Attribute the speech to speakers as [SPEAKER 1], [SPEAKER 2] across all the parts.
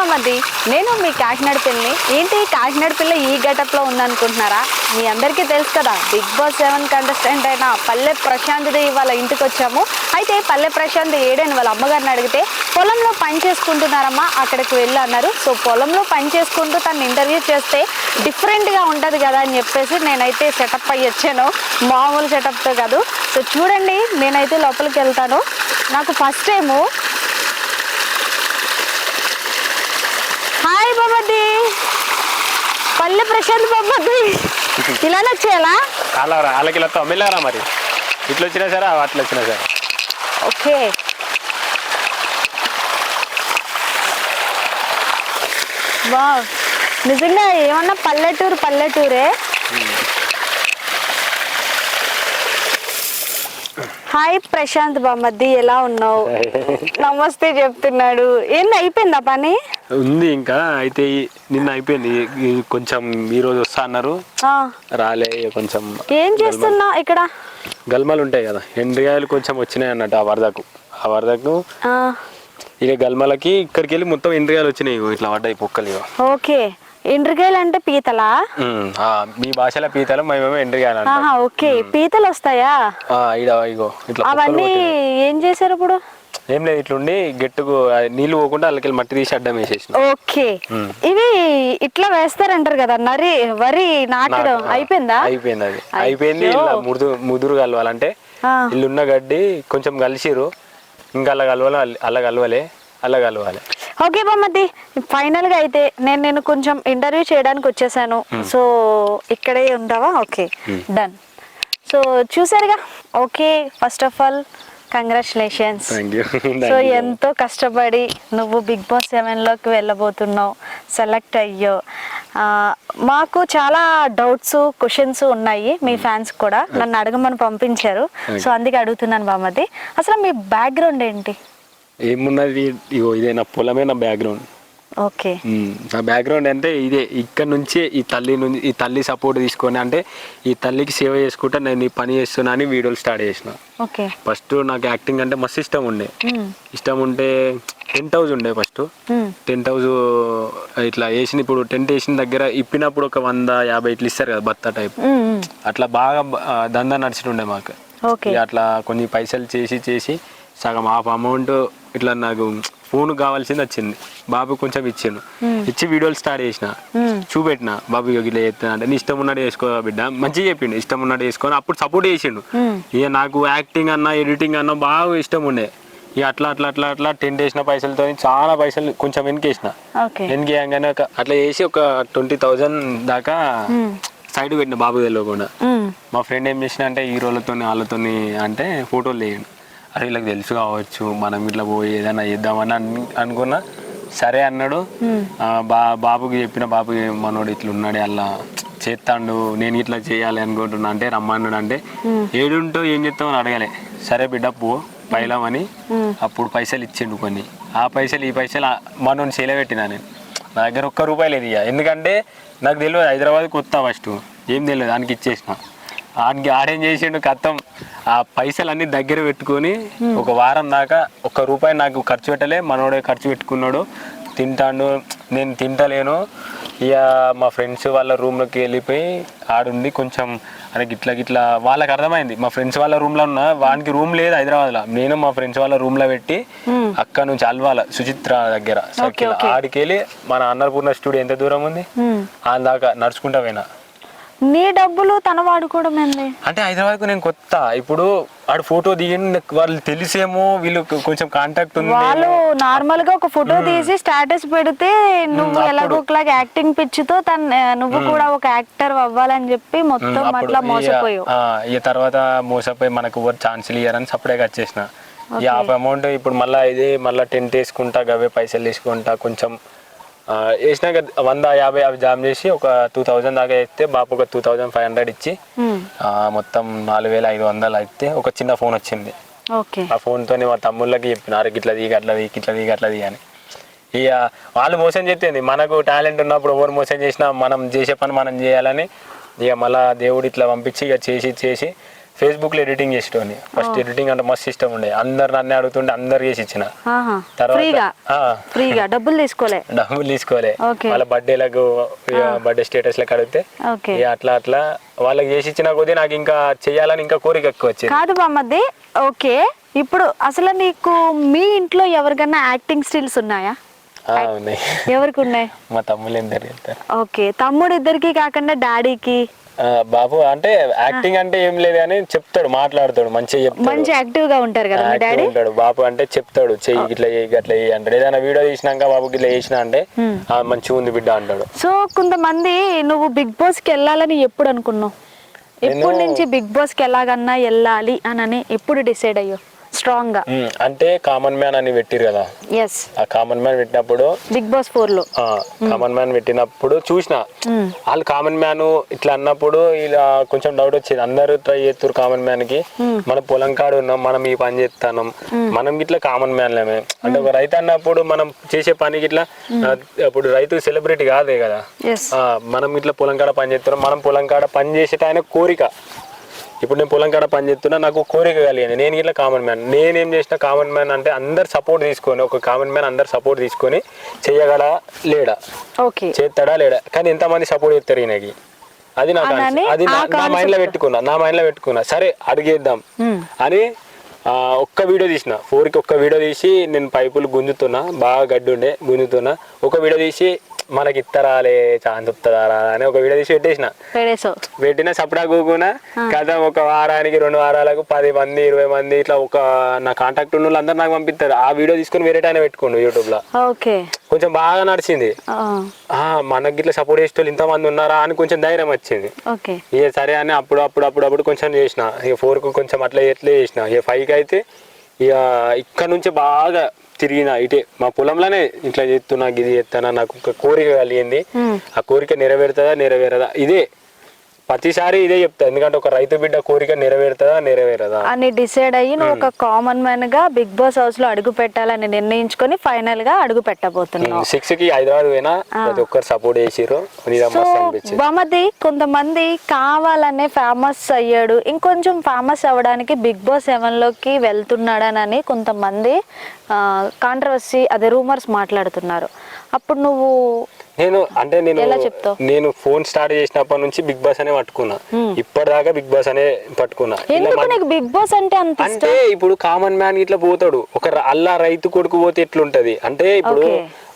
[SPEAKER 1] బామ్మది నేను మీ కాకినాడ పిల్లని. ఏంటి కాకినాడ పిల్ల ఈ గెటప్లో ఉందనుకుంటున్నారా? మీ అందరికీ తెలుసు కదా బిగ్ బాస్ సెవెన్ కంటెస్టెంట్ అయిన పల్లె ప్రశాంత్ది ఇవాళ ఇంటికి వచ్చాము అయితే పల్లె ప్రశాంత్ ఏడని వాళ్ళ అమ్మగారిని అడిగితే పొలంలో పని చేసుకుంటున్నారమ్మా అక్కడికి వెళ్ళి అన్నారు. సో పొలంలో పని చేసుకుంటూ తను ఇంటర్వ్యూ చేస్తే డిఫరెంట్గా ఉంటుంది కదా అని చెప్పేసి నేనైతే సెటప్ అయ్యి వచ్చాను. మామూలు సెటప్తో కాదు. సో చూడండి నేనైతే లోపలికి వెళ్తాను. నాకు ఫస్ట్ టైము హాయ్ బాబద్ది పల్లె ప్రశాంత్ బాబద్ది ఇలానే వచ్చేయాలా
[SPEAKER 2] అలా వాళ్ళకి ఇలా తమిళరా మరి? ఇట్లా వచ్చినా సరే అట్లా వచ్చినా సరే.
[SPEAKER 1] ఓకే. వా నిజంగా ఏమన్నా పల్లెటూరు పల్లెటూరే? హాయ్ ప్రశాంత్ బామ్మద్ది ఎలా ఉన్నావు? నమస్తే చెప్తున్నాడు. ఏంది అయిపోయిందా పని?
[SPEAKER 2] ఉంది ఇంకా. అయితే నిన్న అయిపోయింది. కొంచెం ఈ రోజు వస్తా అన్నారు. రాలే కొంచెం
[SPEAKER 1] ఏం చేస్తున్నావు ఇక్కడ?
[SPEAKER 2] గల్మలు ఉంటాయి కదా. ఎండ్రిగాయలు కొంచెం వచ్చినాయి అన్నట్టు ఆ వరదకు. ఆ వరదకు ఇక గల్మలకి ఇక్కడికి వెళ్ళి మొత్తం ఎండ్రిగాయలు వచ్చినాయి ఇట్లా పడ్డాయి పొక్కలు
[SPEAKER 1] ఓకే. ఎండ్రికాయలు అంటే పీతలా?
[SPEAKER 2] మీ భాషలో పీతలు మేమేమో
[SPEAKER 1] ఆహా ఓకే. పీతలు వస్తాయా?
[SPEAKER 2] ఇగో ఇట్లా
[SPEAKER 1] అవన్నీ. ఏం చేశారు ఇప్పుడు?
[SPEAKER 2] ఏం లేదు ఇట్లుండి గట్టుకు నీళ్ళు పోకుండా వాళ్ళకి మట్టి తీసి అడ్డం వేసేసిన.
[SPEAKER 1] ఓకే. ఇవి ఇట్లా వేస్తారంటారు కదా నరి వరి నాటడం అయిపోయిందా?
[SPEAKER 2] అయిపోయింది అది. అయిపోయింది. ఇలా ముదురు ముదురు కలవాలంటే. ఇల్లున్న గడ్డి కొంచెం కలిసిరు ఇంకా అలా కలవాలి అలా కలవాలి అలా కలవాలి.
[SPEAKER 1] ఓకే బామ్మది ఫైనల్గా అయితే నేను నేను కొంచెం ఇంటర్వ్యూ చేయడానికి వచ్చేసాను. సో ఇక్కడే ఉంటావా? ఓకే. డన్. సో చూసారుగా okay first of all. Congratulations so ఎంతో కష్టపడి నువ్వు బిగ్ బాస్ సెవెన్లోకి వెళ్ళబోతున్నావు. సెలెక్ట్ అయ్యో. మాకు చాలా డౌట్స్ క్వశ్చన్స్ ఉన్నాయి. మీ ఫ్యాన్స్ కూడా నన్ను అడగమని పంపించారు. సో అందుకే అడుగుతున్నాను బామ్మది అసలు మీ బ్యాక్గ్రౌండ్ ఏంటి?
[SPEAKER 2] ఏమున్నది? ఇగో ఇదే నా పొలమే నా బ్యాక్గ్రౌండ్
[SPEAKER 1] ఓకే.
[SPEAKER 2] నా బ్యాక్గ్రౌండ్ అంటే ఇదే. ఇక్కడ నుంచి ఈ తల్లి నుంచి ఈ తల్లి సపోర్ట్ తీసుకొని అంటే ఈ తల్లికి సేవ చేసుకుంటా నేను ఈ పని చేస్తున్నా అని వీడియోలు స్టార్ట్ చేసిన.
[SPEAKER 1] ఓకే.
[SPEAKER 2] ఫస్ట్ నాకు యాక్టింగ్ అంటే మస్తు ఇష్టం ఉండే. ఇష్టం ఉంటే టెంట్ హౌస్ ఉండే ఫస్ట్ టెంట్ హౌస్ ఇట్లా వేసిన ఇప్పుడు టెంట్ వేసిన దగ్గర ఇప్పినప్పుడు ఒక వంద యాభై ఇట్లా ఇస్తారు కదా బత్త టైప్ అట్లా బాగా దందా నడిచిటుండే మాకు. అట్లా కొన్ని పైసలు చేసి చేసి సగం హాఫ్ అమౌంట్ ఇట్లా నాకు ఫోన్ కావాల్సింది వచ్చింది. బాబు కొంచెం ఇచ్చాను ఇచ్చి వీడియోలు స్టార్ట్ చేసిన. చూపెట్టిన. బాబు ఇట్లా చేస్తున్నా అంటే ఇష్టం ఉన్నట్టు చేసుకో బిడ్డ. మంచిగా చెప్పిండు. ఇష్టం ఉన్నట్టు చేసుకొని అప్పుడు సపోర్ట్ చేసిండు. ఇక నాకు యాక్టింగ్ అన్నా ఎడిటింగ్ అన్నా బాగా ఇష్టం ఉండే. ఇక అట్లా అట్లా అట్లా అట్లా టెంట్ వేసిన పైసలతో చాలా పైసలు కొంచెం వెనకేసిన. వెనకేయంగానే ఒక అట్లా చేసి ఒక ట్వంటీ థౌజండ్ దాకా సైడ్ పెట్టిన బాబు తెలియకుండా మా ఫ్రెండ్ ఏం చేసిన అంటే హీరోలతో వాళ్ళతో అంటే ఫోటోలు తీయండి అరే వీళ్ళకి తెలుసు కావచ్చు మనం ఇట్లా పోయి ఏదైనా చేద్దామని అను అనుకున్నా. సరే అన్నాడు. బా బాబుకి చెప్పిన బాబుకి మనోడు ఇట్లా ఉన్నాడు అలా చేస్తాడు నేను ఇట్లా చేయాలి అనుకుంటున్నా అంటే రమ్మన్నాడు అంటే ఏడుంటో ఏం చేస్తామని అడగలే. సరే బిడ్డ పో పైలామని అప్పుడు పైసలు ఇచ్చిండు కొన్ని. ఆ పైసలు ఈ పైసలు మనోని పెట్టినా నేను. నా దగ్గర ఒక్క రూపాయి లేదు ఇక ఎందుకంటే నాకు తెలియదు హైదరాబాద్కి వస్తా ఫస్ట్. ఏం తెలియదు దానికి ఇచ్చేసిన. ఆడికి ఆడేం చేసిండు కత్తం ఆ పైసలు అన్ని దగ్గర పెట్టుకొని ఒక వారం దాకా ఒక్క రూపాయి నాకు ఖర్చు పెట్టలే మనోడే ఖర్చు పెట్టుకున్నాడు. తింటాడు నేను తింటలేను. ఇక మా ఫ్రెండ్స్ వాళ్ళ రూమ్లోకి వెళ్ళిపోయి ఆడుండి కొంచెం అరే గిట్లా గిట్లా వాళ్ళకి అర్థమైంది. మా ఫ్రెండ్స్ వాళ్ళ రూమ్లో ఉన్న వానికి రూమ్ లేదు హైదరాబాద్లో. నేను మా ఫ్రెండ్స్ వాళ్ళ రూమ్లో పెట్టి అక్కడ నుంచి అల్వాల సుచిత్ర దగ్గర సర్కిల్ ఆడికి వెళ్ళి మన అన్నపూర్ణ స్టూడియో ఎంత దూరం ఉంది? ఆ దాకా నడుచుకుంటా పోయినా.
[SPEAKER 1] నీ డబ్బులు తన వాడుకోవడం ఏంది
[SPEAKER 2] అంటే హైదరాబాద్కు నేను కొత్త. ఇప్పుడు ఆడు ఫోటో నాకు వాళ్ళు తెలిసేమో వీళ్ళు కొంచెం కాంటాక్ట్ ఉంది
[SPEAKER 1] వాళ్ళు నార్మల్గా ఒక ఫోటో తీసి స్టేటస్ పెడితే నువ్వు ఎలాగో ఒకలాగా యాక్టింగ్ పిచ్చితో తన నువ్వు కూడా ఒక యాక్టర్ అవ్వాలని చెప్పి మొత్తం అట్లా మోసపోయావు.
[SPEAKER 2] ఆ, ఇక తర్వాత మోసపోయి మనకు ఎవరు ఛాన్సులు ఇయ్యారని సపరేట్గా వచ్చేసిన. ఈ అమౌంట్ ఇప్పుడు మళ్ళీ ఇది మళ్ళీ టెంట్ వేసుకుంటా గవే పైసలు తీసుకుంటా కొంచెం వేసినాక వంద యాభై అవి జామ్ చేసి ఒక టూ థౌజండ్ దాకా వేస్తే బాపు ఒక టూ థౌజండ్ ఫైవ్ హండ్రెడ్ ఇచ్చి మొత్తం నాలుగు వేల ఐదు వందలు అయితే ఒక చిన్న ఫోన్ వచ్చింది. ఆ ఫోన్తో మా తమ్ముళ్ళకి చెప్పిన అరే ఇట్లా దిగి అట్లా దిగి ఇట్లా దిగి అట్లా దిగి అని. ఇక వాళ్ళు మోసం చెప్పింది మనకు టాలెంట్ ఉన్నప్పుడు ఎవరు మోసం చేసినా మనం చేసే పని మనం చేయాలని ఇక మళ్ళా దేవుడు ఇట్లా పంపించి ఇక చేసి చేసి ఫేస్బుక్లో ఎడిటింగ్ చేసేటోని ఫస్ట్ ఎడిటింగ్ అంటే మస్తు ఇష్టం ఉండే. అందరు నన్ను అడుగుతుంటే అందరు చేసి ఇచ్చిన. తర్వాత-
[SPEAKER 1] ఫ్రీగా డబ్బులు తీసుకోలే?
[SPEAKER 2] డబ్బులు తీసుకోలే. వాళ్ళ బర్త్డేలకు బర్త్డే స్టేటస్లకు అడిగితే అట్లా అట్లా వాళ్ళకి చేసి ఇచ్చిన కొద్దీ నాకు ఇంకా చేయాలని ఇంకా కోరిక ఎక్కువ వచ్చింది.
[SPEAKER 1] కాదు బామ్మది ఓకే. ఇప్పుడు అసలు నీకు మీ ఇంట్లో ఎవరికన్నా యాక్టింగ్ స్కిల్స్ ఉన్నాయా? ఎవరికి ఉన్నాయి?
[SPEAKER 2] మా తమ్ముళ్ళు ఎందరు వెళ్తారు
[SPEAKER 1] ఓకే. తమ్ముడు ఇద్దరికి కాకుండా డాడీకి
[SPEAKER 2] బాబు అంటే యాక్టింగ్ అంటే ఏం లేదు కానీ చెప్తాడు మాట్లాడతాడు మంచిగా చెప్తాడు.
[SPEAKER 1] మంచి యాక్టివ్గా ఉంటారు కదా మీ డాడీ?
[SPEAKER 2] ఉంటాడు. బాబు అంటే చెప్తాడు చెయ్యి ఇట్లా చెయ్యి అట్లా చెయ్యి అంటాడు. ఏదైనా వీడియో తీసినాక బాబుకి ఇట్లా చేసిన అంటే "ఆ, మంచిగా ఉంది బిడ్డ అంటాడు.
[SPEAKER 1] సో కొంతమంది నువ్వు బిగ్ బాస్కి వెళ్ళాలని ఎప్పుడు అనుకున్నావు? ఎప్పటి నుంచి బిగ్ బాస్కి ఎలాగన్నా వెళ్ళాలి అని ఎప్పుడు డిసైడ్ అయ్యో
[SPEAKER 2] స్ట్రాంగ్గా అంటే కామన్ మ్యాన్ అని పెట్టిరు కదా.
[SPEAKER 1] ఎస్
[SPEAKER 2] ఆ కామన్ మ్యాన్ పెట్టినప్పుడు
[SPEAKER 1] బిగ్ బాస్ ఫోర్లో
[SPEAKER 2] కామన్ మ్యాన్ పెట్టినప్పుడు చూసిన. వాళ్ళు కామన్ మ్యాన్ ఇట్లా అన్నప్పుడు ఇలా కొంచెం డౌట్ వచ్చేది. అందరూ ట్రై చేస్తారు కామన్ మ్యాన్కి. మన పొలం కాడు ఉన్నాం మనం ఈ పని చేస్తాం మనం ఇట్లా కామన్ మ్యాన్లేమే అంటే ఒక రైతు అన్నప్పుడు మనం చేసే పనికి ఇట్లా ఇప్పుడు రైతు సెలబ్రిటీ కాదే కదా. మనం ఇట్లా పొలం కాడ పని చేస్తున్నాం మనం పొలం కాడ పని చేసేట ఆయన కోరిక. ఇప్పుడు నేను పొలం కాడ పని చేస్తున్నా నాకు కోరిక కలిగింది. నేను ఇట్లా కామన్ మ్యాన్ నేనేం చేసిన కామన్ మ్యాన్ అంటే అందరు సపోర్ట్ తీసుకొని ఒక కామన్ మ్యాన్ అందరు సపోర్ట్ తీసుకొని చేయగల లేడా?
[SPEAKER 1] ఓకే.
[SPEAKER 2] చేస్తాడా లేడా? కానీ ఎంతమంది సపోర్ట్ చేస్తారు ఈయనకి? అది నా
[SPEAKER 1] అనని
[SPEAKER 2] కాన్సెప్ట్. అది నా- మైండ్లో పెట్టుకున్నా నా మైండ్లో పెట్టుకున్నా. సరే అడిగేద్దాం. అని ఆ, ఒక్క వీడియో తీసిన. ఫోర్కి ఒక్క వీడియో తీసి నేను పైపులు గుంజుతున్నా బాగా గడ్డి ఉండే గుంజుతున్నా. ఒక వీడియో తీసి మనకి ఇత్తరాలే ఛాన్స్ వస్తుందా అని ఒక వీడియో తీసి పెట్టేసిన. పెట్టిన సపడా కూకున్నా కథ ఒక వారానికి రెండు వారాలకు పది మంది ఇరవై మంది ఇట్లా ఒక నా కాంటాక్ట్ ఉన్న వాళ్ళందరూ నాకు పంపిస్తారు. ఆ వీడియో తీసుకొని వేరే టైం పెట్టుకోండు
[SPEAKER 1] యూట్యూబ్లో
[SPEAKER 2] కొంచెం బాగా నడిచింది. మనకి ఇట్లా సపోర్ట్ చేసే వాళ్ళు ఇంతమంది ఉన్నారా అని కొంచెం ధైర్యం వచ్చింది. ఇక సరే అని అప్పుడు అప్పుడు అప్పుడు అప్పుడు కొంచెం చేసిన. ఇక ఫోర్కు కొంచెం అట్లా ఎట్లే చేసిన. ఇక ఫైవ్కి అయితే ఇక ఇక్కడ నుంచి బాగా తిరిగిన ఇటే మా పొలంలోనే ఇట్లా చేస్తున్నా గిది చేస్తానా నాకు ఒక కోరిక కలిగింది. ఆ కోరిక నెరవేరుతుందా నెరవేరదా? ఇదే. ప్రతిసారి ఇదే చెప్తా ఎందుకంటే ఒక రైతు బిడ్డ కోరిక నెరవేరుతుందా నెరవేరదా?
[SPEAKER 1] అని డిసైడ్ అయ్యి నువ్వు ఒక కామన్ మ్యాన్గా బిగ్ బాస్ హౌస్లో అడుగు పెట్టాలని నిర్ణయించుకొని ఫైనల్గా అడుగు పెట్టబోతున్నావు.
[SPEAKER 2] సిక్స్కి హైదరాబాద్ పోయినా ప్రతి ఒక్కరు సపోర్ట్ అనిపించింది.
[SPEAKER 1] బహుమతి కొంతమంది కావాలనే ఫేమస్ అయ్యాడు. ఇంకొంచెం ఫేమస్ అవ్వడానికి బిగ్ బాస్ సెవెన్లోకి వెళ్తున్నాడనని కొంతమంది కాంట్రవర్సీ అదే రూమర్స్ మాట్లాడుతున్నారు. అప్పుడు నువ్వు
[SPEAKER 2] నేను అంటే నేను? నేను ఫోన్ స్టార్ట్ చేసినప్పటి నుంచి బిగ్ బాస్ అనే పట్టుకున్నా. ఇప్పటిదాకా బిగ్ బాస్ అనే పట్టుకున్నా.
[SPEAKER 1] బిగ్ బాస్ అంటే
[SPEAKER 2] అంటే ఇప్పుడు కామన్ మ్యాన్ ఇట్లా పోతాడు. ఒక అల్లా రైతు కొడుకు పోతే ఎట్లుంటది? అంటే ఇప్పుడు.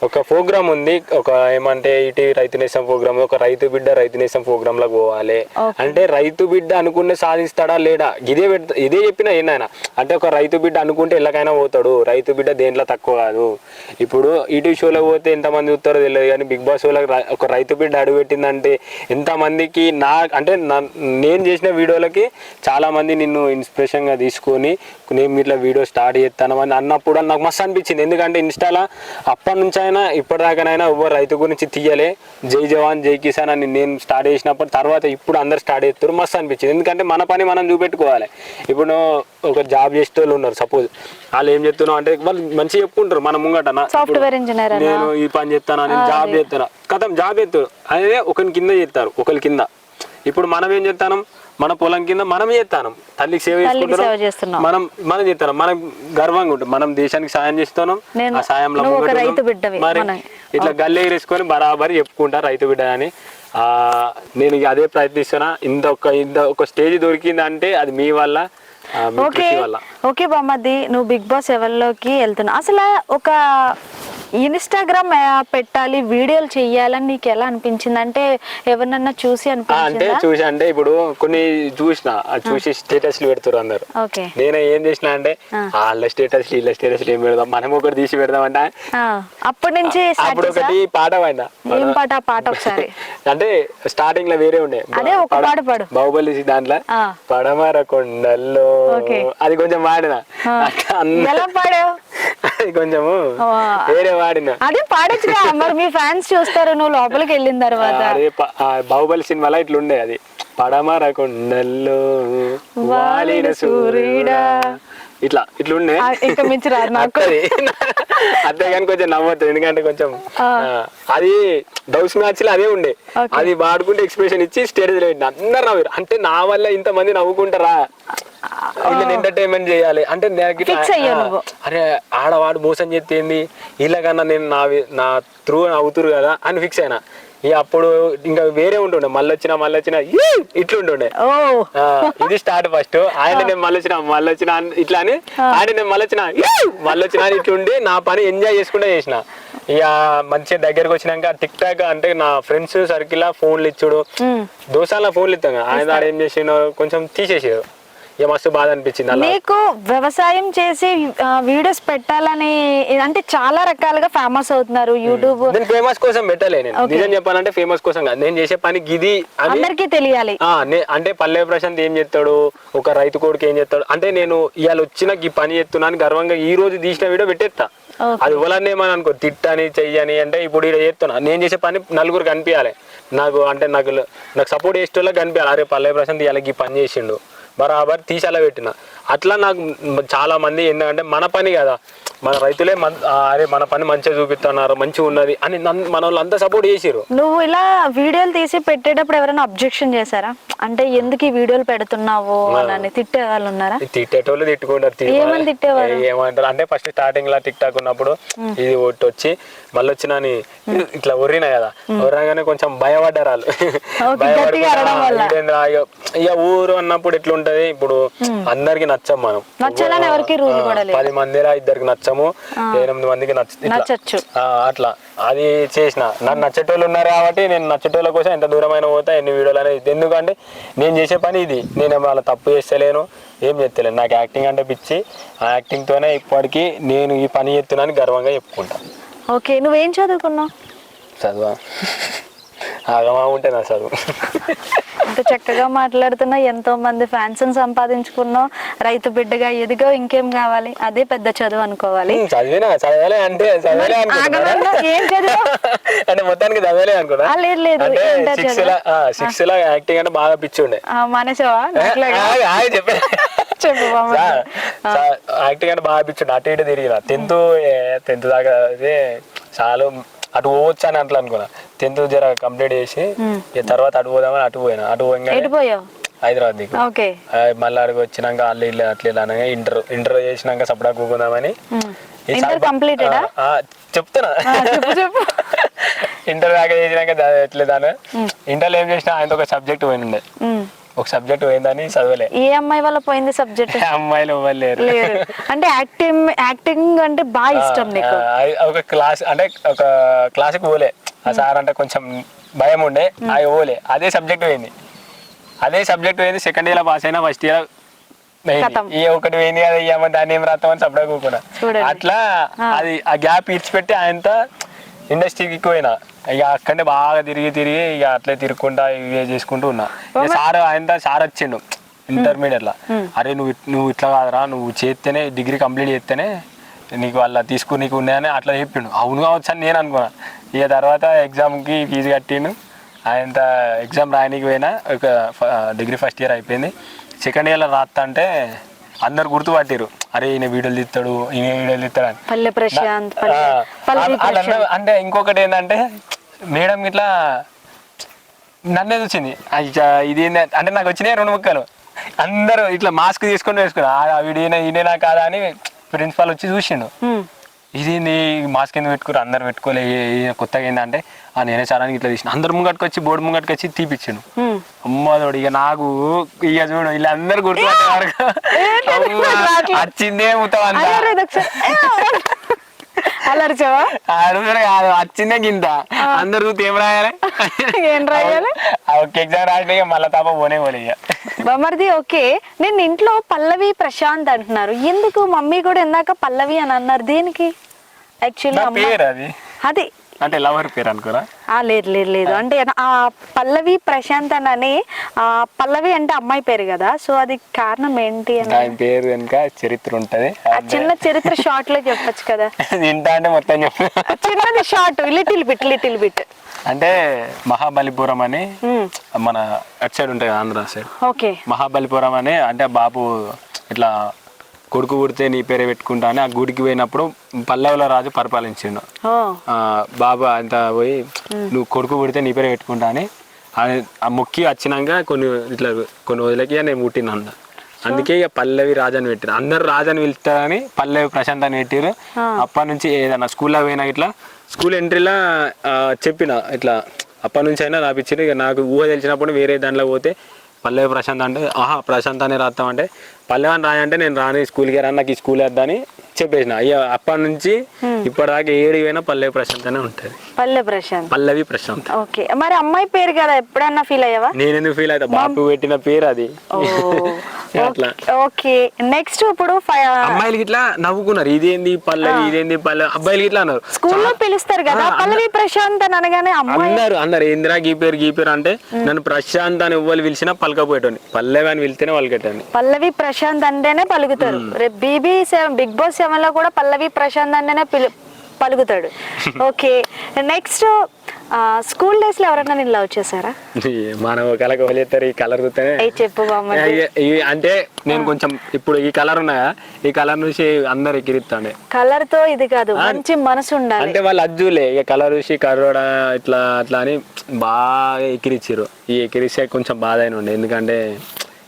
[SPEAKER 2] ఒక ప్రోగ్రామ్ ఉంది ఒక ఏమంటే ఇటు రైతు నేసం ప్రోగ్రామ్ ఒక రైతు బిడ్డ రైతు నేసం ప్రోగ్రామ్లకు పోవాలి. అంటే రైతు బిడ్డ అనుకునే సాధిస్తాడా లేడా? ఇదే ఇదే చెప్పిన ఏనాయన అంటే ఒక రైతు బిడ్డ అనుకుంటే ఎల్లకైనా పోతాడు. రైతు బిడ్డ దేంట్లో తక్కువ కాదు. ఇప్పుడు ఈటీవీ షోలో పోతే ఎంతమంది చూస్తారో తెలియదు కానీ బిగ్ బాస్ షోలో ఒక రైతు బిడ్డ అడుగు పెట్టిందంటే ఎంతమందికి నా అంటే నేను చేసిన వీడియోలకి చాలా మంది నిన్ను ఇన్స్పిరేషన్గా తీసుకొని నేను ఇట్లా వీడియో స్టార్ట్ చేస్తాను అని అన్నప్పుడు నాకు మస్తు అనిపించింది. ఎందుకంటే ఇన్స్టాలో అప్పటి నుంచి అయినా ఇప్పటిదాకానైనా ఎవరు రైతు గురించి తీయలే. జై జవాన్ జై కిసాన్ అని నేను స్టార్ట్ చేసినప్పుడు తర్వాత ఇప్పుడు అందరు స్టార్ట్ చేస్తారు. మస్తు అనిపించింది. ఎందుకంటే మన పని మనం చూపెట్టుకోవాలి. ఇప్పుడు ఒక జాబ్ చేసే వాళ్ళు ఉన్నారు సపోజ్ వాళ్ళు ఏం చెప్తున్నావు అంటే వాళ్ళు మంచిగా చెప్పుకుంటారు మన ముంగట.
[SPEAKER 1] సాఫ్ట్వేర్ ఇంజనీర్
[SPEAKER 2] నేను ఈ పని చేస్తాను నేను జాబ్ చేస్తాను. కథం జాబ్ చేస్తాడు అదే ఒకరి కింద చేస్తారు ఒకరి కింద. ఇప్పుడు మనం ఏం చేస్తాం మన పొలం కింద మనం చేస్తాం తల్లికి సేవ
[SPEAKER 1] తల్లికి సేవ
[SPEAKER 2] చేసుకుంటాం
[SPEAKER 1] చేస్తున్నాం.
[SPEAKER 2] మనం మనం చేస్తాం మనం గర్వంగా ఉంటుంది మనం దేశానికి సాయం చేస్తున్నాం.
[SPEAKER 1] నేను-
[SPEAKER 2] ఆ సాయంలో మరి ఇట్లా గల్లే ఎగరేసుకొని బరాబరి చెప్పుకుంటా రైతు బిడ్డ అని. ఆ నేను అదే ప్రయత్నిస్తున్నా. ఇంత ఒక ఇంత ఒక స్టేజ్ దొరికింది అంటే అది మీ వల్ల
[SPEAKER 1] ఓకే. ఓకే బామ్మది నువ్వు బిగ్ బాస్లోకి వెళ్తున్నావు? అసలు ఒక ఇన్స్టాగ్రామ్ పెట్టాలి వీడియోలు చెయ్యాలని నీకు ఎలా అనిపించింది? అంటే ఎవరినన్నా చూసి
[SPEAKER 2] అంటే చూసి అంటే ఇప్పుడు కొన్ని చూసిన చూసి స్టేటస్లు పెడుతున్నారు అందరు.
[SPEAKER 1] ఓకే.
[SPEAKER 2] నేను ఏం చేసిన అంటే వాళ్ళ స్టేటస్ వీళ్ళ స్టేటస్ ఏం పెడదాం మనం ఒకటి తీసి పెడదాం అంటే
[SPEAKER 1] అప్పటి నుంచి
[SPEAKER 2] అప్పుడు? ఒకటి పాట పాడినా.
[SPEAKER 1] ఏం పాట? పాట ఒకసారి.
[SPEAKER 2] అంటే స్టార్టింగ్లో వేరే ఉండే.
[SPEAKER 1] అదే ఒక పాట పాడు.
[SPEAKER 2] బాహుబలి దాంట్లో. పడమర కొండల్లో. అది కొంచెం. అన్న-
[SPEAKER 1] ఎలా పాడావు?
[SPEAKER 2] కొంచెము. వేరే వాడిన.
[SPEAKER 1] అదే పాడొచ్చుగా. మరి మీ ఫ్యాన్స్ చూస్తారు నువ్వు లోపలికి వెళ్ళిన తర్వాత.
[SPEAKER 2] అదే బాహుబలి సినిమాలో ఇట్లుండే అది. పడమర కొండల్లో వాలిన సూర్యుడా. ఇట్లా ఇట్లా ఉండే
[SPEAKER 1] ఆ, ఇక మించి రాదు నాకు.
[SPEAKER 2] అదే కానీ కొంచెం నవ్వుతుంది ఎందుకంటే కొంచెం అది డౌస్ మ్యాచ్లో అదే ఉండే. అది వాడుకుంటే ఎక్స్ప్రెషన్ ఇచ్చి స్టేజ్లో పెట్టిన అందరు నవ్వారు అంటే నా వల్ల ఇంతమంది నవ్వుకుంటారా? వీళ్ళని ఎంటర్టైన్మెంట్ చేయాలి. అంటే
[SPEAKER 1] నువ్వు.
[SPEAKER 2] అరే ఆడవాడు మోసం చేస్తే ఏంది? ఇలాగన్నా నేను నా నా త్రూ అవుతురు కదా అని ఫిక్స్ అయినా. అప్పుడు ఇంకా వేరే ఉంటుండే మళ్ళీ వచ్చినా మళ్ళీ వచ్చినా ఇట్లుంటుండే ఇది స్టార్ట్ ఫస్ట్. ఆయన నేను మళ్ళీ వచ్చిన మళ్ళీ వచ్చిన ఇట్లా అని ఆయన నేను మళ్ళీ వచ్చిన మళ్ళీ వచ్చిన ఇట్లుండి నా పని ఎంజాయ్ చేసుకుంటూ చేసిన. ఇక మంచిగా దగ్గరకు వచ్చినాక టిక్ టాక్ అంటే నా ఫ్రెండ్స్ సర్కిల్ ఫోన్లు ఇచ్చుడు. దోసాల ఫోన్లు ఇస్తాం. ఆయన ఏం చేసిండు కొంచెం తీసేసాడు ఇక మస్తు బాధ అనిపించింది
[SPEAKER 1] నీకు వ్యవసాయం చేసి వీడియోస్ పెట్టాలని అంటే చాలా రకాలుగా ఫేమస్ అవుతున్నారు యూట్యూబ్
[SPEAKER 2] నేను ఫేమస్ కోసం పెట్టలే నేను. నిజం చెప్పాలంటే ఫేమస్ కోసం కాదు. నేను చేసే పని గిది
[SPEAKER 1] అందరికీ తెలియాలి.
[SPEAKER 2] అంటే పల్లె ప్రశాంత్ ఏం చేస్తాడు? ఒక రైతు కొడుకు ఏం చేస్తాడు? అంటే నేను ఇవాళ వచ్చిన ఈ పని చేస్తున్నాను గర్వంగా ఈ రోజు తీసిన వీడియో పెట్టేస్తా. అది ఎవరన్నా ఏమని అనుకో తిట్టని చెయ్యని అంటే ఇప్పుడు ఇక్కడ చేస్తున్నా. నేను చేసే పని నలుగురు కనిపించాలి. నాకు అంటే నాకు నాకు సపోర్ట్ చేసే వాళ్ళకి కనిపించాలి. అరే పల్లె ప్రశాంత్ ఇవాళ ఈ పని చేసిండు. బరాబర్ తీసి అలా పెట్టిన. అట్లా నాకు చాలా మంది ఎందుకంటే మన పని కదా. మన రైతులే అరే మన పని మంచిగా చూపిస్తున్నారు మంచిగా ఉన్నది అని మన వాళ్ళు అంతా సపోర్ట్ చేసిరు
[SPEAKER 1] నువ్వు ఇలా వీడియోలు తీసి పెట్టేటప్పుడు ఎవరైనా అబ్జెక్షన్ చేశారా? అంటే ఎందుకు ఈ వీడియోలు పెడుతున్నావు అని తిట్టే వాళ్ళు ఉన్నారా?
[SPEAKER 2] తిట్టేటోళ్ళు తిట్టుకుంటారు తిట్టి-
[SPEAKER 1] ఏమని తిట్టేవారు?
[SPEAKER 2] ఏమంటారు? అంటే ఫస్ట్ స్టార్టింగ్ లా టిక్ టాక్ ఉన్నప్పుడు ఇది ఒకటి వచ్చి మళ్ళీ వచ్చిన ఇట్లా ఒర్రినా కదా. ఒర్రగానే కొంచెం భయపడ్డారు వాళ్ళు. ఇదేంద్రా, ఇక- ఊరు అన్నప్పుడు ఎట్లుంటది ఇప్పుడు అందరికి నచ్చం మనం. పది మందిరా ఇద్దరికి నచ్చము ఎనిమిది మందికి నచ్చ అట్లా. అది చేసిన. నన్ను నచ్చేటోళ్ళు ఉన్నారు కాబట్టి నేను నచ్చేటోళ్ళ కోసం ఎంత దూరమైన పోతా ఎన్ని వీడియోలు అనేది ఎందుకంటే నేను చేసే పని ఇది. నేను వాళ్ళ తప్పు చేస్తలేను ఏం చేస్తలేను. నాకు యాక్టింగ్ అంటే పిచ్చి. ఆ యాక్టింగ్తోనే ఇప్పటికీ నేను ఈ పని చేస్తున్నాను గర్వంగా చెప్పుకుంటా.
[SPEAKER 1] ఓకే నువ్వేం చదువుకున్నావు?
[SPEAKER 2] చదువా? ఆగమా
[SPEAKER 1] అంత చక్కగా మాట్లాడుతున్నా ఎంతో మంది ఫ్యాన్స్ సంపాదించుకున్నావు రైతు బిడ్డగా ఎదిగో ఇంకేం కావాలి? అదే పెద్ద చదువు అనుకోవాలి.
[SPEAKER 2] చదివినా చదవలే అంటే చదవలే అనుకున్నారా
[SPEAKER 1] ఆగమన్నా ఏం చదివా
[SPEAKER 2] అంటే మొత్తానికి చదవలే అనుకున్నా.
[SPEAKER 1] ఆ, లేదు లేదు
[SPEAKER 2] అంటే
[SPEAKER 1] ఇంటర్
[SPEAKER 2] సిక్స్
[SPEAKER 1] చదువు
[SPEAKER 2] లా సిక్స్ లా యాక్టింగ్ అంటే బాగా
[SPEAKER 1] ఆ, మానేసావా? నాకులాగా?
[SPEAKER 2] చెప్పే.
[SPEAKER 1] చెప్పు బామ్మ.
[SPEAKER 2] యాక్టింగ్ అంటే బాగా పిచ్చిండు. అటు ఇటు తిరిగిన. టెన్త్ టెన్త్ దాకా అదే చాలు. అటు పోవచ్చు అని అట్లా అనుకున్నా. టెన్త్ జర కంప్లీట్ చేసి ఇక తర్వాత అటు పోదామని అటు పోయినా. అటు పోయిన హైదరాబాద్ ఆ, మళ్ళీ అడిగి వచ్చినాక వాళ్ళు ఇల్లు అట్లా ఇలా అనగా ఇంటర్ ఇంటర్ చేసినాక సపడా కూకుందామని చెప్తున్నా. ఇంటర్ దాకా చేసినాక ఎట్లేదాను ఇంటర్లో ఏం చేసినా ఆయనతో ఒక సబ్జెక్ట్ పోయినుండే. ఒక సబ్జెక్ట్ పోయిందని చదవలే.
[SPEAKER 1] ఏ అమ్మాయి వల్ల పోయింది సబ్జెక్ట్
[SPEAKER 2] అమ్మాయిలు ఎవరు లేరు
[SPEAKER 1] లేదు. అంటే యాక్టింగ్ యాక్టింగ్ అంటే బాగా ఇష్టం నీకు.
[SPEAKER 2] అది ఒక క్లాస్ అంటే ఒక క్లాస్కి పోలే. ఆ సార్ అంటే కొంచెం భయం ఉండే. అది పోలే. అదే సబ్జెక్ట్ పోయింది. అదే సబ్జెక్ట్ పోయింది సెకండ్ ఇయర్ పాస్ అయినా ఫస్ట్ ఇయర్. ఈ ఒకటి పోయింది కదా ఇయ్యమ్మ దాన్ని ఏం రాస్తామని కూకున్నా
[SPEAKER 1] చూడండి.
[SPEAKER 2] అట్లా అది ఆ గ్యాప్ ఇచ్చిపెట్టి ఆయనతో ఇండస్ట్రీకి పోయినా ఇక అక్కడే బాగా తిరిగి తిరిగి ఇక అట్లే తిరుక్కుంటా ఇవే చేసుకుంటూ ఉన్నా. ఇక సార్ ఆయనతో సార్ వచ్చిండు ఇంటర్మీడియట్ లా అరే నువ్వు నువ్వు ఇట్లా కాదురా నువ్వు చేస్తేనే డిగ్రీ కంప్లీట్ చేస్తేనే నీకు వాళ్ళ తీసుకు నీకు ఉన్నాయని అట్లా చెప్పిండు. అవును కావచ్చు అని నేను అనుకున్నా. ఇక తర్వాత ఎగ్జామ్కి ఫీజు కట్టిండు. ఆయన ఎగ్జామ్ రాయనికి పోయినా ఒక డిగ్రీ ఫస్ట్ ఇయర్ అయిపోయింది. సెకండ్ ఇయర్లో రాస్తా అంటే అందరు గుర్తుపట్టిరు అరే ఈయన వీడియోలు తీస్తాడు ఈయన వీడియోలు తీస్తాడు అని.
[SPEAKER 1] పల్లె ప్రశాంత్
[SPEAKER 2] అంటే ఇంకొకటి ఏంటంటే మేడం ఇట్లా నన్నే చూసింది. అయ్యా ఇది అంటే నాకు వచ్చినాయి రెండు ముక్కలు. అందరూ ఇట్లా మాస్క్ తీసుకొని వేసుకున్నారు. వీడు ఈయన ఈయన కాదా అని ప్రిన్సిపాల్ వచ్చి చూసిండు. ఇది మాస్క్ ఎందుకు పెట్టుకురు అందరు పెట్టుకోలే కొత్తగా ఏంటంటే ఆ నేనే చాలానికి ఇట్లా తీసిన. అందరు ముంగట్టుకు వచ్చి బోర్డు ముంగట్టుకు వచ్చి తీపిచ్చిండు
[SPEAKER 1] ఉమ్.
[SPEAKER 2] అమ్మదోడు ఇక నాకు ఇక చూడు ఇలా అందరు గుర్తుపట్టే వరకు. అమ్మ, వచ్చిందే అడుగుతారు కాదు వచ్చిందే గింత. అందరు ఏం రాయాలి?
[SPEAKER 1] ఏం రాయాలి?
[SPEAKER 2] ఎగ్జామ్ మళ్ళీ తప్ప పోనే పోలే ఇక.
[SPEAKER 1] బామర్ది ఓకే. నేను ఇంట్లో పల్లవి ప్రశాంత్ అంటున్నారు. ఎందుకు? మమ్మీ కూడా ఇందాక పల్లవి అని అన్నారు. దేనికి? యాక్చువల్లీ
[SPEAKER 2] పేరు అది?
[SPEAKER 1] అది.
[SPEAKER 2] అంటే లవర్ పేరు అనుకోరా?
[SPEAKER 1] ఆ లేదు లేదు లేదు. అంటే ఆ పల్లవి ప్రశాంత్ అని ఆ పల్లవి అంటే అమ్మాయి పేరు కదా. సో అది కారణం ఏంటి అని.
[SPEAKER 2] పేరు వెనుక చరిత్ర ఉంటది.
[SPEAKER 1] ఆ చిన్న చరిత్ర షార్ట్లో చెప్పొచ్చు కదా.
[SPEAKER 2] తింటా అంటే మొత్తం చెప్పు.
[SPEAKER 1] చిన్నది short little bit little bit
[SPEAKER 2] అంటే మహాబలిపురం అని మన అటు సైడ్ ఉంటాయి ఆంధ్ర సైడ్
[SPEAKER 1] ఓకే
[SPEAKER 2] మహాబలిపురం అని అంటే బాబు ఇట్లా కొడుకు పుడితే నీ పేరే పెట్టుకుంటా అని ఆ గుడికి పోయినప్పుడు పల్లెవుల రాజు పరిపాలించిండు. బాబా అంత పోయి నువ్వు కొడుకు పుడితే నీ పేరే పెట్టుకుంటా అని ఆ- మొక్కి వచ్చినాక కొన్ని ఇట్లా కొన్ని రోజులకి నేను పుట్టిన అన్న అందుకే ఇక పల్లవి రాజని పెట్టారు అందరు రాజని పిలుస్తారని పల్లవి ప్రశాంత్ అని పెట్టారు అప్పటి నుంచి ఏదన్నా స్కూల్లో పోయినా ఇట్లా స్కూల్ ఎంట్రీలో చెప్పిన ఇట్లా అప్పటి నుంచి అయినా రాపించారు ఇక నాకు ఊహ తెలిసినప్పుడు వేరే దాంట్లో పోతే పల్లవి ప్రశాంత్ అంటే ఆహా ప్రశాంత్ అని రాస్తాం అంటే పల్లవి అని రాయంటే నేను రాని స్కూల్కి రాను నాకు ఈ స్కూల్ వేద్దని చెప్పేసిన. అయ్యా అప్పటి నుంచి ఇప్పటిదాకా ఏడు పోయినా పల్లవి ప్రశాంత్ అనే ఉంటుంది.
[SPEAKER 1] పల్లె ప్రశాంత్.
[SPEAKER 2] పల్లవి ప్రశాంత్.
[SPEAKER 1] ఓకే. మరి అమ్మాయి పేరు కదా ఎప్పుడన్నా ఫీల్ అయ్యావా?
[SPEAKER 2] నేను ఎందుకు ఫీల్ అవుతా బాపు పెట్టిన పేరు అది. అట్లా.
[SPEAKER 1] ఓకే. నెక్స్ట్ ఇప్పుడు
[SPEAKER 2] అమ్మాయిలకి ఇట్లా నవ్వుకున్నారు. ఇదేంది పల్లవి ఇదేంది పల్లవి? అబ్బాయిలకి ఇట్లా అన్నారు.
[SPEAKER 1] స్కూల్లో పిలుస్తారు కదా పల్లవి ప్రశాంత్ అని అనగానే
[SPEAKER 2] అందరు అందరు ఏందిరా గీ పేరు గీ పేరు? అంటే నన్ను ప్రశాంత్ అని ఎవ్వరు పిలిచినా పలకపోయేటోని. పల్లవి అని పిలిస్తేనే పలకెట్టండి
[SPEAKER 1] పల్లవి ప్రశాంత్ అంటేనే పలుకుతారు. రేపు బీబీ సెవెన్ బిగ్ బాస్ సెవెన్లో కూడా పల్లవి ప్రశాంత్ అంటేనే పిలు పలుకుతాడు. ఓకే. నెక్స్ట్ స్కూల్ డేస్లో ఎవరైనా నేను లవ్ చేశారా?
[SPEAKER 2] మనం వదిలేస్తారు ఈ కలర్
[SPEAKER 1] చెప్పు
[SPEAKER 2] అంటే నేను కొంచెం ఇప్పుడు ఈ కలర్ ఉన్నాయా? ఈ కలర్ నుంచి అందరు ఎక్కిరిస్తాండే
[SPEAKER 1] కలర్తో ఇది కాదు మంచి మనసు ఉండాలి.
[SPEAKER 2] అంటే వాళ్ళు అజ్జులే ఇక కలర్ చూసి కర్రోడా ఇట్లా అట్లా అని బాగా ఎక్కిరిచ్చారు ఈ ఎక్కిరిస్తే కొంచెం బాధ అయిన ఉండే ఎందుకంటే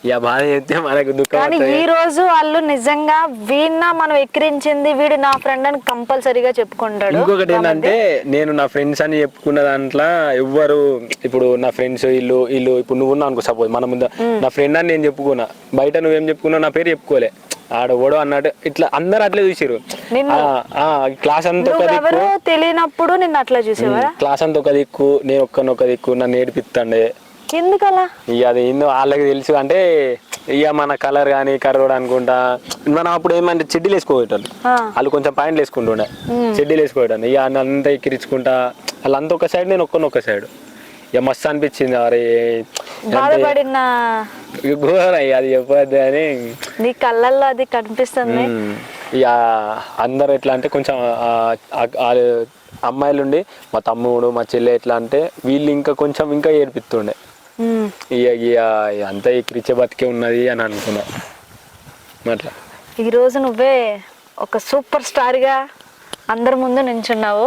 [SPEAKER 2] ఇక బాధ చేస్తే మనకు దుఃఖం
[SPEAKER 1] కానీ. ఈ రోజు వాళ్ళు నిజంగా వీడిన మనం ఎక్కిరించింది వీడు నా ఫ్రెండ్ అని కంపల్సరీగా చెప్పుకుంటాడు.
[SPEAKER 2] ఇంకొకటి ఏంటంటే నేను నా ఫ్రెండ్స్ అని చెప్పుకున్న దాంట్లో ఎవ్వరు ఇప్పుడు నా ఫ్రెండ్స్ వీళ్ళు వీళ్ళు ఇప్పుడు నువ్వు ఉన్నావు అనుకో సపోజ్ మన ముందు నా ఫ్రెండ్ అని నేను చెప్పుకున్నా. బయట నువ్వేం చెప్పుకున్నావు నా పేరు చెప్పుకోలే. ఆడ ఓడో అన్నట్టు ఇట్లా అందరు అట్లే చూసిరు? క్లాస్ అంతా ఒక దిక్కు.
[SPEAKER 1] తెలియనప్పుడు నిన్ను అట్లా చూసేవా
[SPEAKER 2] క్లాస్ అంతా ఒక దిక్కు నేను ఒక్కనొక్క దిక్కు నన్ను ఏడిపిస్తాండే
[SPEAKER 1] ఎందుకలా?
[SPEAKER 2] ఇక అది ఏందో వాళ్ళకి తెలుసు అంటే ఇక మన కలర్ కానీ కర్రోడ్ అనుకుంటా. మనం అప్పుడు ఏమంటే చెడ్డీలు వేసుకోవేటోళ్ళు
[SPEAKER 1] ఆ.
[SPEAKER 2] వాళ్ళు కొంచెం పాయింట్లు వేసుకుంటుండే. చెడ్డీలు వేసుకోవడం ఇక అంతా ఎక్కిరించుకుంటా. వాళ్ళంతా ఒక సైడ్ నేను ఒక్కని ఒక సైడ్ ఇక మస్తు అనిపించింది. అరే
[SPEAKER 1] బాధపడిన?
[SPEAKER 2] అది చెప్పొద్దు అని.
[SPEAKER 1] నీ కళ్ళల్లో అది కనిపిస్తుంది.
[SPEAKER 2] ఇక అందరు ఎట్లా అంటే కొంచెం ఆ- ఆ- ఆ అమ్మాయిలు ఉండి మా తమ్ముడు మా చెల్లె ఎట్లా అంటే వీళ్ళు ఇంకా కొంచెం ఇంకా ఏడిపిస్తుండే. ఇక ఇక అంతా ఎక్కిరిచ్చే బతికే ఉన్నది అని అనుకున్నా. అట్లా
[SPEAKER 1] ఈరోజు నువ్వే ఒక సూపర్ స్టార్గా అందరి ముందు నించున్నావు.